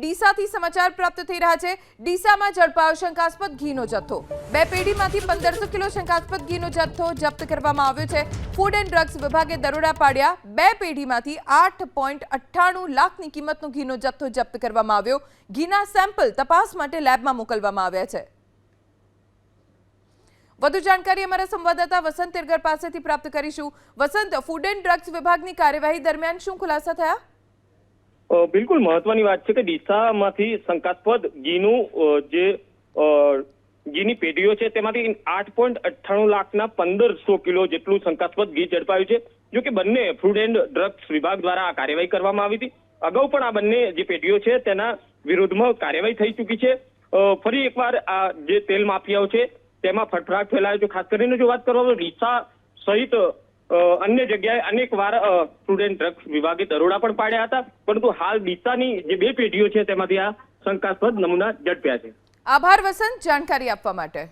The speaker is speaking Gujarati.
ડીસાથી સમાચાર પ્રાપ્ત થઈ રહ્યા છે. ડીસામાં ઝડપાયો શંકાસ્પદ ઘીનો જથ્થો. બે પેઢીમાંથી પંદરસો કિલો શંકાસ્પદ ઘીનો જથ્થો જપ્ત કરવામાં આવ્યો છે. ફૂડ એન્ડ ડ્રગ્સ વિભાગે દરોડા પાડ્યા. બે પેઢીમાંથી આઠ પોઈન્ટ અઠ્ઠાણું લાખની કિંમતનો ઘીનો જથ્થો જપ્ત કરવામાં આવ્યો. ઘીના સેમ્પલ તપાસ માટે લેબમાં મોકલવામાં આવ્યા છે. વધુ જાણકારી અમારા સંવાદદાતા વસંત તિરગર પાસેથી પ્રાપ્ત કરીશું. વસંત, ફૂડ એન્ડ ડ્રગ્સ વિભાગની કાર્યવાહી દરમિયાન શું ખુલાસા થયા? બિલકુલ મહત્વની વાત છે કે ડીસામાંથી શંકાસ્પદ ઘીનું જે ઘીની પેઢીઓ છે તેમાંથી આઠ પોઈન્ટ અઠ્ઠાણું લાખના પંદરસો કિલો જેટલું શંકાસ્પદ ઘી ઝડપાયું છે, જો કે બંને ફૂડ એન્ડ ડ્રગ્સ વિભાગ દ્વારા આ કાર્યવાહી કરવામાં આવી હતી. અગાઉ પણ આ બંને જે પેઢીઓ છે તેના વિરોધમાં કાર્યવાહી થઈ ચૂકી છે. ફરી એકવાર આ જે તેલ માફિયાઓ છે તેમાં ફટફડાટ ફેલાયો છે. ખાસ કરીને જો વાત કરવામાં તો ડીસા સહિત અન્ય જગ્યાએ અનેક વાર સ્ટુડન્ટ ડ્રગ્સ વિભાગે દરોડા પણ પાડ્યા હતા. પરંતુ હાલ દિશાની જે બે પેઢીઓ છે તેમાંથી આ શંકાસ્પદ નમૂના ઝડપ્યા છે. આભાર વસંત, જાણકારી આપવા માટે.